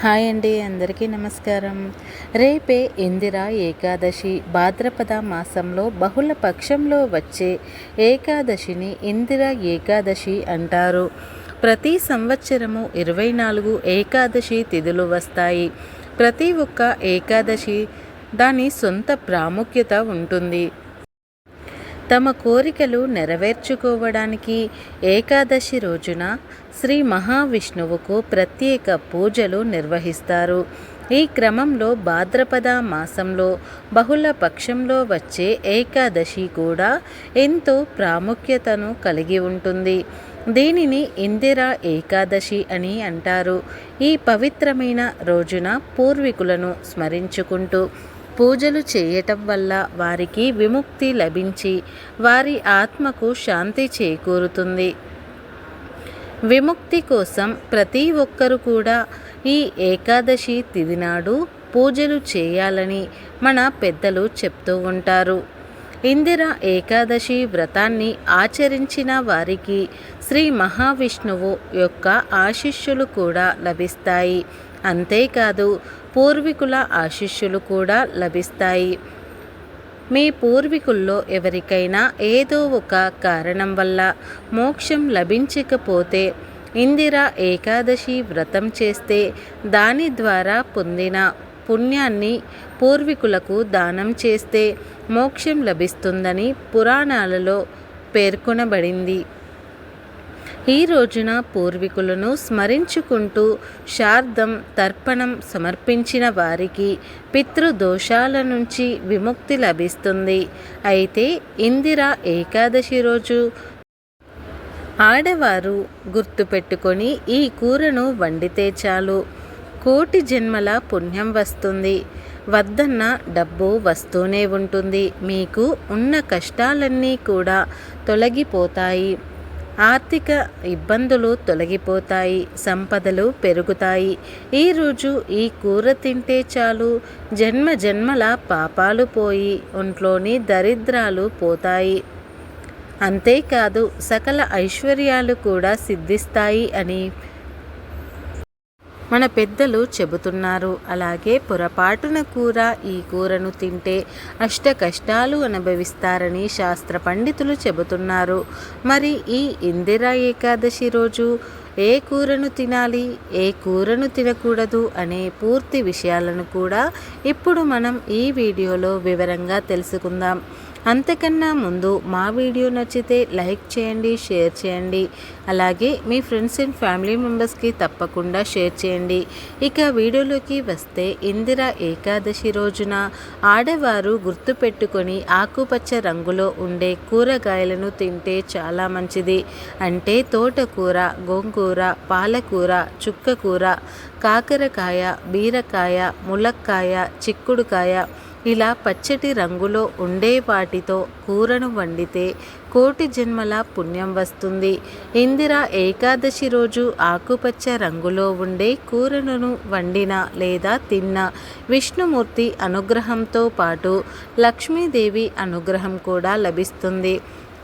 Hi అండి అందరికీ నమస్కారం. రేపే ఇందిరా ఏకాదశి. భాద్రపద మాసంలో బహుళ పక్షంలో వచ్చే ఏకాదశిని ఇందిరా ఏకాదశి అంటారు. ప్రతి సంవత్సరము ఇరవై నాలుగు ఏకాదశి తిథులు వస్తాయి. ప్రతి ఒక్క ఏకాదశి దాని సొంత ప్రాముఖ్యత ఉంటుంది. తమ కోరికలు నెరవేర్చుకోవడానికి ఏకాదశి రోజున శ్రీ మహావిష్ణువుకు ప్రత్యేక పూజలు నిర్వహిస్తారు. ఈ క్రమంలో భాద్రపద మాసంలో బహుళ పక్షంలో వచ్చే ఏకాదశి కూడా ఎంతో ప్రాముఖ్యతను కలిగి ఉంటుంది. దీనిని ఇందిరా ఏకాదశి అని అంటారు. ఈ పవిత్రమైన రోజున పూర్వీకులను స్మరించుకుంటూ పూజలు చేయటం వల్ల వారికి విముక్తి లభించి వారి ఆత్మకు శాంతి చేకూరుతుంది. విముక్తి కోసం ప్రతి ఒక్కరు కూడా ఈ ఏకాదశి తిథి నాడు పూజలు చేయాలని మన పెద్దలు చెప్తూ ఉంటారు. ఇందిర ఏకాదశి వ్రతాన్ని ఆచరించిన వారికి శ్రీ మహావిష్ణువు యొక్క ఆశిష్యులు కూడా లభిస్తాయి. అంతేకాదు పూర్వీకుల ఆశిష్యులు కూడా లభిస్తాయి. మీ పూర్వీకుల్లో ఎవరికైనా ఏదో ఒక కారణం వల్ల మోక్షం లభించకపోతే ఇందిర ఏకాదశి వ్రతం చేస్తే దాని ద్వారా పొందిన పుణ్యాన్ని పూర్వీకులకు దానం చేస్తే మోక్షం లభిస్తుందని పురాణాలలో పేర్కొనబడింది. ఈ రోజున పూర్వీకులను స్మరించుకుంటూ శార్దం తర్పణం సమర్పించిన వారికి పితృదోషాల నుంచి విముక్తి లభిస్తుంది. అయితే ఇందిర ఏకాదశి రోజు ఆడవారు గుర్తుపెట్టుకొని ఈ కూరను వండితే చాలు. కోటి జన్మల పుణ్యం వస్తుంది. వద్దన్న డబ్బు వస్తూనే ఉంటుంది. మీకు ఉన్న కష్టాలన్నీ కూడా తొలగిపోతాయి. ఆర్థిక ఇబ్బందులు తొలగిపోతాయి. సంపదలు పెరుగుతాయి. ఈరోజు ఈ కూర తింటే చాలు. జన్మ జన్మల పాపాలు పోయి ఒంట్లోని దరిద్రాలు పోతాయి. అంతేకాదు సకల ఐశ్వర్యాలు కూడా సిద్ధిస్తాయి అని మన పెద్దలు చెబుతున్నారు. అలాగే పొరపాటున కూర ఈ కూరను తింటే అష్ట కష్టాలు అనుభవిస్తారని శాస్త్ర పండితులు చెబుతున్నారు. మరి ఈ ఇందిరా ఏకాదశి రోజు ఏ కూరను తినాలి ఏ కూరను తినకూడదు అనే పూర్తి విషయాలను కూడా ఇప్పుడు మనం ఈ వీడియోలో వివరంగా తెలుసుకుందాం. అంతకన్నా ముందు మా వీడియో నచ్చితే లైక్ చేయండి షేర్ చేయండి. అలాగే మీ ఫ్రెండ్స్ అండ్ ఫ్యామిలీ మెంబర్స్కి తప్పకుండా షేర్ చేయండి. ఇక వీడియోలోకి వస్తే ఇందిర ఏకాదశి రోజున ఆడవారు గుర్తుపెట్టుకొని ఆకుపచ్చ రంగులో ఉండే కూరగాయలను తింటే చాలా మంచిది. అంటే తోటకూర గోంగూర పాలకూర చుక్కకూర కాకరకాయ బీరకాయ ములక్కాయ చిక్కుడుకాయ ఇలా పచ్చటి రంగులో ఉండే వాటితో కూరను వండితే కోటి జన్మల పుణ్యం వస్తుంది. ఇందిర ఏకాదశి రోజు ఆకుపచ్చ రంగులో ఉండే కూరను వండిన లేదా తిన్న విష్ణుమూర్తి అనుగ్రహంతో పాటు లక్ష్మీదేవి అనుగ్రహం కూడా లభిస్తుంది.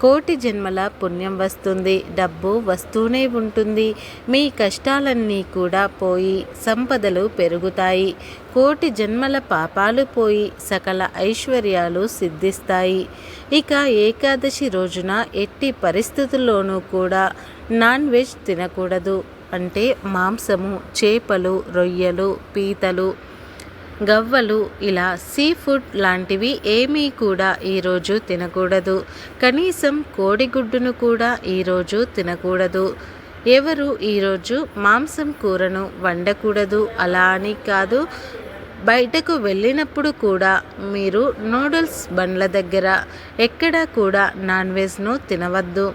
కోటి జన్మల పుణ్యం వస్తుంది డబ్బు వస్తూనే ఉంటుంది. మీ కష్టాలన్నీ కూడా పోయి సంపదలు పెరుగుతాయి. కోటి జన్మల పాపాలు పోయి సకల ఐశ్వర్యాలు సిద్ధిస్తాయి. ఇక ఏకాదశి రోజున ఎట్టి పరిస్థితుల్లోనూ కూడా నాన్ వెజ్ తినకూడదు. అంటే మాంసము చేపలు రొయ్యలు పీతలు గవ్వలు ఇలా సీ ఫుడ్ లాంటివి ఏమీ కూడా ఈరోజు తినకూడదు. కనీసం కోడిగుడ్డును కూడా ఈరోజు తినకూడదు. ఎవరు ఈరోజు మాంసం కూరను వండకూడదు? అలా అని కాదు. బయటకు వెళ్ళినప్పుడు కూడా మీరు నూడిల్స్ బండ్ల దగ్గర ఎక్కడా కూడా నాన్ వెజ్ను తినవద్దు.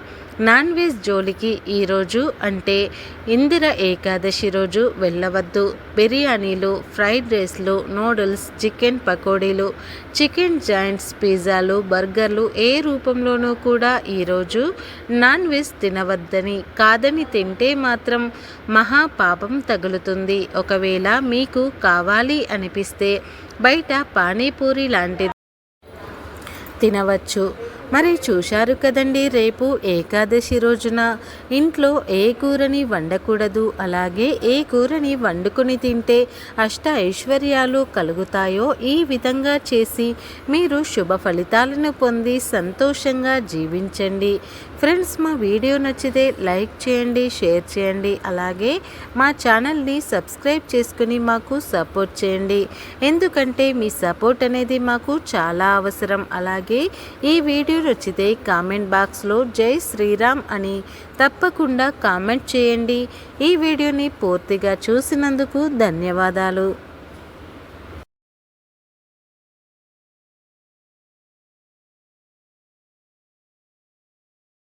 నాన్ వెజ్ జోలికి ఈరోజు అంటే ఇందిర ఏకాదశి రోజు వెళ్ళవద్దు. బిర్యానీలు ఫ్రైడ్ రైస్లు నూడిల్స్ చికెన్ పకోడీలు చికెన్ జాయింట్స్ పిజ్జాలు బర్గర్లు ఏ రూపంలోనూ కూడా ఈరోజు నాన్ వెజ్ తినవద్దని కాదని తింటే మాత్రం మహాపాపం తగులుతుంది. ఒకవేళ మీకు కావాలి అనిపిస్తే బయట పానీపూరి లాంటిది తినవచ్చు. మరి చూశారు కదండి రేపు ఏకాదశి రోజున. ఇంట్లో ఏ కూరని వండకూడదు అలాగే ఏ కూరని వండుకొని తింటే అష్ట ఐశ్వర్యాలు కలుగుతాయో ఈ విధంగా చేసి మీరు శుభ ఫలితాలను పొంది సంతోషంగా జీవించండి. ఫ్రెండ్స్ మా వీడియో నచ్చితే లైక్ చేయండి షేర్ చేయండి అలాగే మా ఛానల్ని సబ్స్క్రైబ్ చేసుకుని మాకు సపోర్ట్ చేయండి. ఎందుకంటే మీ సపోర్ట్ అనేది మాకు చాలా అవసరం. అలాగే ఈ వీడియో నచ్చితే కామెంట్ బాక్స్లో జై శ్రీరామ్ అని తప్పకుండా కామెంట్ చేయండి. ఈ వీడియోని పూర్తిగా చూసినందుకు ధన్యవాదాలు.